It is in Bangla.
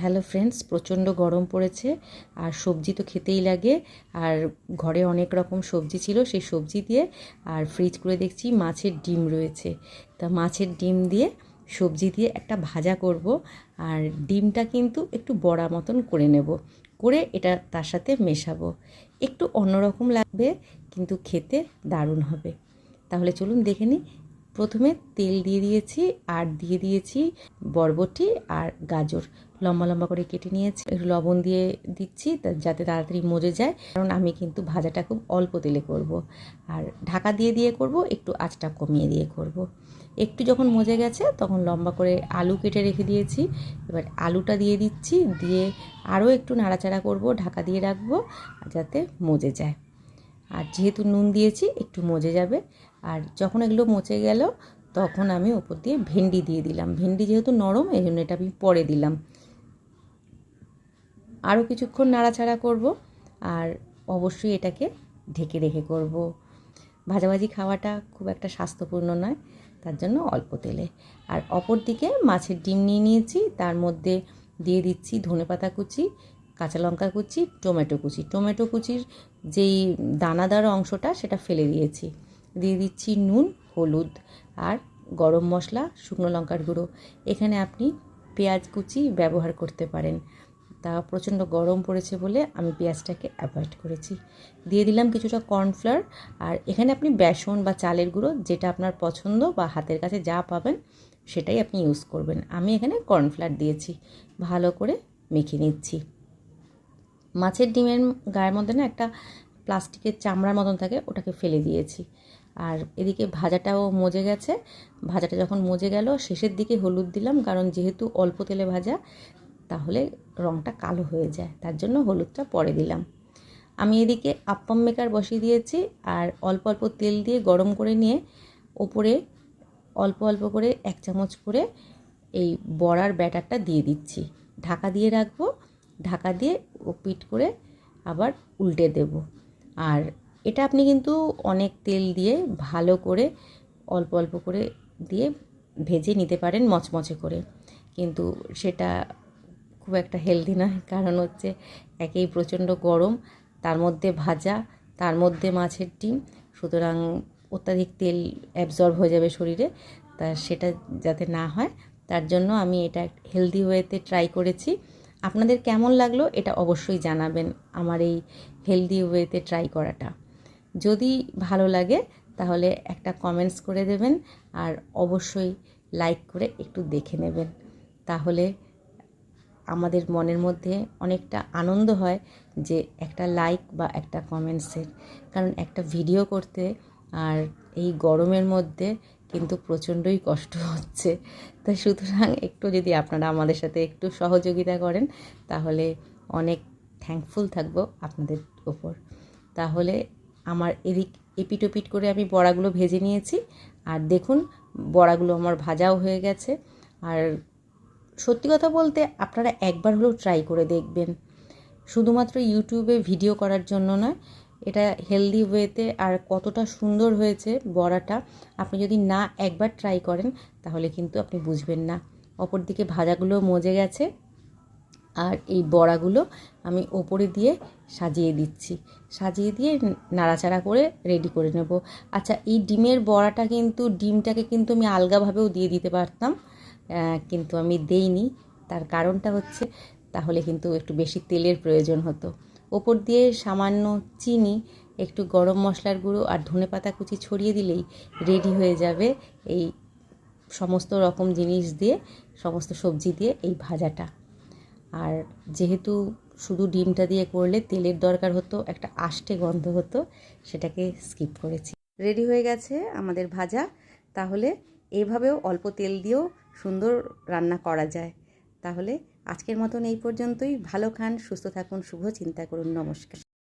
হ্যালো ফ্রেন্ডস প্রচণ্ড গরম পড়েছে আর সবজি তো খেতেই লাগে। আর ঘরে অনেক রকম সবজি ছিল, সেই সবজি দিয়ে আর ফ্রিজ করে দেখছি মাছের ডিম রয়েছে। তা মাছের ডিম দিয়ে সবজি দিয়ে একটা ভাজা করব আর ডিমটা কিন্তু একটু বড়া মতন করে নেব। করে এটা তার সাথে মেশাবো। একটু অন্যরকম লাগবে, কিন্তু খেতে দারুণ হবে। তাহলে চলুন দেখে নিই প্রথমে তেল দিয়ে দিয়েছি, আর দিয়ে দিয়েছি বরবটি আর গাজর। লম্বা লম্বা করে কেটে নিয়েছি। একটু লবণ দিয়ে দিচ্ছি যাতে তাড়াতাড়ি মজে যায়। কারণ আমি কিন্তু ভাজাটা খুব অল্প তেলে করব। আর ঢাকা দিয়ে দিয়ে করব, একটু আঁচটা কমিয়ে দিয়ে করব। একটু যখন মজে গেছে, তখন লম্বা করে আলু কেটে রেখে দিয়েছি। এবার আলুটা দিয়ে দিচ্ছি, দিয়ে আরও একটু নাড়াচাড়া করব, ঢাকা দিয়ে রাখব, যাতে মজে যায়। আর যেহেতু নুন দিয়েছি, একটু মজে যাবে। আর যখন এগুলো মচে গেল, তখন আমি ওপর দিয়ে ভেন্ডি দিয়ে দিলাম। ভেন্ডি যেহেতু নরম, এই জন্য এটা আমি পরে দিলাম। আরও কিছুক্ষণ নাড়াচাড়া করব আর অবশ্যই এটাকে ঢেকে রেখে করব। ভাজাভাজি খাওয়াটা খুব একটা স্বাস্থ্যপূর্ণ নয়, তার জন্য অল্প তেলে। আর অপর দিকে মাছের ডিম নিয়ে নিয়েছি, তার মধ্যে দিয়ে দিচ্ছি ধনেপাতা কুচি কাঁচা লঙ্কা কুচি, টমেটো কুচি। টমেটো কুচির যেই দানাদার অংশটা, সেটা ফেলে দিয়েছি। দিয়ে দিচ্ছি নুন, হলুদ আর গরম মশলা, শুকনো লঙ্কার গুঁড়ো। এখানে আপনি পেঁয়াজ কুচি ব্যবহার করতে পারেন। তা প্রচণ্ড গরম পড়েছে বলে আমি পেঁয়াজটাকে অ্যাভয়েড করেছি। দিয়ে দিলাম কিছুটা কর্নফ্লাওয়ার। আর এখানে আপনি বেসন বা চালের গুঁড়ো, যেটা আপনার পছন্দ বা হাতের কাছে যা পাবেন, সেটাই আপনি ইউজ করবেন। আমি এখানে কর্নফ্লাওয়ার দিয়েছি। ভালো করে মেখে নিচ্ছি। মাছের ডিমের গায়ের মধ্যে না একটা প্লাস্টিকের চামড়ার মতন থাকে, ওটাকে ফেলে দিয়েছি। আর এদিকে ভাজাটাও মজে গেছে। ভাজাটা যখন মজে গেল, শেষের দিকে হলুদ দিলাম, কারণ যেহেতু অল্প তেলে ভাজা, তাহলে রঙটা কালো হয়ে যায়, তার জন্য হলুদটা পরে দিলাম। আমি এদিকে আপ্পাম মেকার বসিয়ে দিয়েছি, আর অল্প অল্প তেল দিয়ে গরম করে নিয়ে ওপরে অল্প অল্প করে এক চামচ করে এই বড়ার ব্যাটারটা দিয়ে দিচ্ছি। ঢাকা দিয়ে রাখব ঢাকা দিয়ে ও পিট করে আবার উল্টে দেব। আর এটা আপনি কিন্তু অনেক তেল দিয়ে ভালো করে, অল্প অল্প করে দিয়ে ভেজে নিতে পারেন মচমচে করে। কিন্তু সেটা খুব একটা হেলদি নয়, কারণ হচ্ছে একেই প্রচণ্ড গরম, তার মধ্যে ভাজা, তার মধ্যে মাছের ডিম, সুতরাং অত্যাধিক তেল অ্যাবজর্ব হয়ে যাবে শরীরে, তা সেটা যাতে না হয়, তার জন্য আমি এটা হেলদি ওয়েতে ট্রাই করেছি। আপনাদের কেমন লাগল এটা অবশ্যই জানাবেন আমার এই হেলদি ওয়েতে ট্রাই করাটা। যদি ভালো লাগে তাহলে একটা কমেন্টস করে দেবেন আর অবশ্যই লাইক করে একটু দেখে নেবেন। তাহলে আমাদের মনের মধ্যে অনেকটা আনন্দ হয় যে একটা লাইক বা একটা কমেন্টসের কারণ একটা ভিডিও করতে আর এই গরমের মধ্যে কিন্তু প্রচণ্ডই কষ্ট হচ্ছে। তো সুতরাং একটু যদি আপনারা আমাদের সাথে একটু সহযোগিতা করেন, তাহলে অনেক থ্যাঙ্কফুল থাকব আপনাদের ওপর। তাহলে আমার এদিক এপিটোপিট করে আমি বড়াগুলো ভেজে নিয়েছি। আর দেখুন, বড়াগুলো আমার ভাজাও হয়ে গেছে। আর সত্যি কথা বলতে আপনারা একবার হলেও ট্রাই করে দেখবেন। শুধুমাত্র ইউটিউবে ভিডিও করার জন্য নয় এটা হেলদি ওয়েতে আর কতটা সুন্দর হয়েছে বড়াটা, আপনি যদি না একবার ট্রাই করেন, তাহলে কিন্তু আপনি বুঝবেন না। অপরদিকে ভাজাগুলো মজে গেছে আর এই বড়াগুলো আমি ওপরে দিয়ে সাজিয়ে দিচ্ছি। সাজিয়ে দিয়ে নাড়াচাড়া করে রেডি করে নেব। আচ্ছা এই ডিমের বড়াটা কিন্তু, ডিমটাকে কিন্তু আমি আলগাভাবেও দিয়ে দিতে পারতাম কিন্তু আমি দেইনি। তার কারণটা হচ্ছে, তাহলে কিন্তু একটু বেশি তেলের প্রয়োজন হতো। ওপর দিয়ে সামান্য চিনি, একটু গরম মশলার গুঁড়ো আর ধনেপাতা কুচি ছড়িয়ে দিলেই রেডি হয়ে যাবে এই সমস্ত রকম জিনিস দিয়ে, সমস্ত সবজি দিয়ে এই ভাজাটা। আর যেহেতু শুধু ডিমটা দিয়ে করলে তেলের দরকার হতো, একটা আষ্টে গন্ধ হতো, সেটাকে স্কিপ করেছি। রেডি হয়ে গেছে আমাদের ভাজা। তাহলে এইভাবেও অল্প তেল দিয়েও সুন্দর রান্না করা যায়। তাহলে আজকের মতন এই পর্যন্তই। ভালো খান সুস্থ থাকুন শুভ চিন্তা করুন। নমস্কার।